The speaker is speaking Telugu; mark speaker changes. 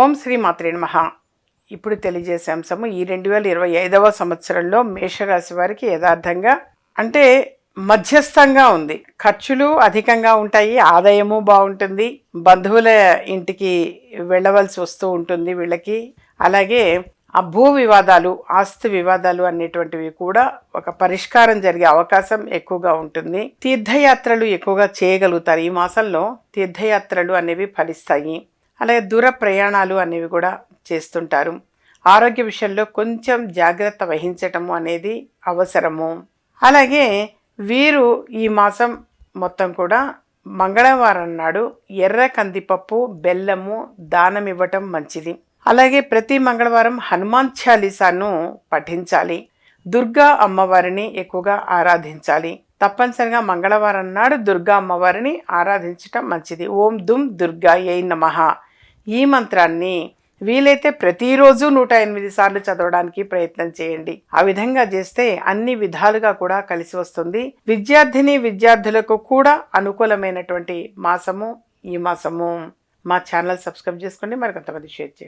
Speaker 1: ఓం శ్రీ మాత్రే నమః. ఇప్పుడు తెలియజేసే అంశము ఈ రెండు వేల ఇరవై ఐదవ సంవత్సరంలో మేషరాశి వారికి యథార్థంగా అంటే మధ్యస్థంగా ఉంది. ఖర్చులు అధికంగా ఉంటాయి ఆదాయము బాగుంటుంది బంధువుల ఇంటికి వెళ్ళవలసి వస్తూ ఉంటుంది వీళ్ళకి. అలాగే ఆ భూ వివాదాలు ఆస్తి వివాదాలు అనేటువంటివి కూడా ఒక పరిష్కారం జరిగే అవకాశం ఎక్కువగా ఉంటుంది. తీర్థయాత్రలు ఎక్కువగా చేయగలుగుతారు. ఈ మాసంలో తీర్థయాత్రలు అనేవి ఫలిస్తాయి. అలాగే దూర ప్రయాణాలు అనేవి కూడా చేస్తుంటారు. ఆరోగ్య విషయంలో కొంచెం జాగ్రత్త వహించటము అనేది అవసరము. అలాగే వీరు ఈ మాసం మొత్తం కూడా మంగళవారం నాడు ఎర్ర కందిపప్పు బెల్లము దానం ఇవ్వటం మంచిది. అలాగే ప్రతి మంగళవారం హనుమాన్ చాలీసాను పఠించాలి. దుర్గా అమ్మవారిని ఎక్కువగా ఆరాధించాలి. తప్పనిసరిగా మంగళవారం నాడు దుర్గా అమ్మవారిని ఆరాధించటం మంచిది. ఓం దుమ్ దుర్గా ఏ నమః. ఈ మంత్రాన్ని వీలైతే ప్రతిరోజు నూట ఎనిమిది సార్లు చదవడానికి ప్రయత్నం చేయండి. ఆ విధంగా చేస్తే అన్ని విధాలుగా కూడా కలిసి వస్తుంది. విద్యార్థిని విద్యార్థులకు కూడా అనుకూలమైనటువంటి మాసము ఈ మాసము. మా ఛానల్ సబ్స్క్రైబ్ చేసుకోండి. మరి కొంతమంది షేర్ చేయండి.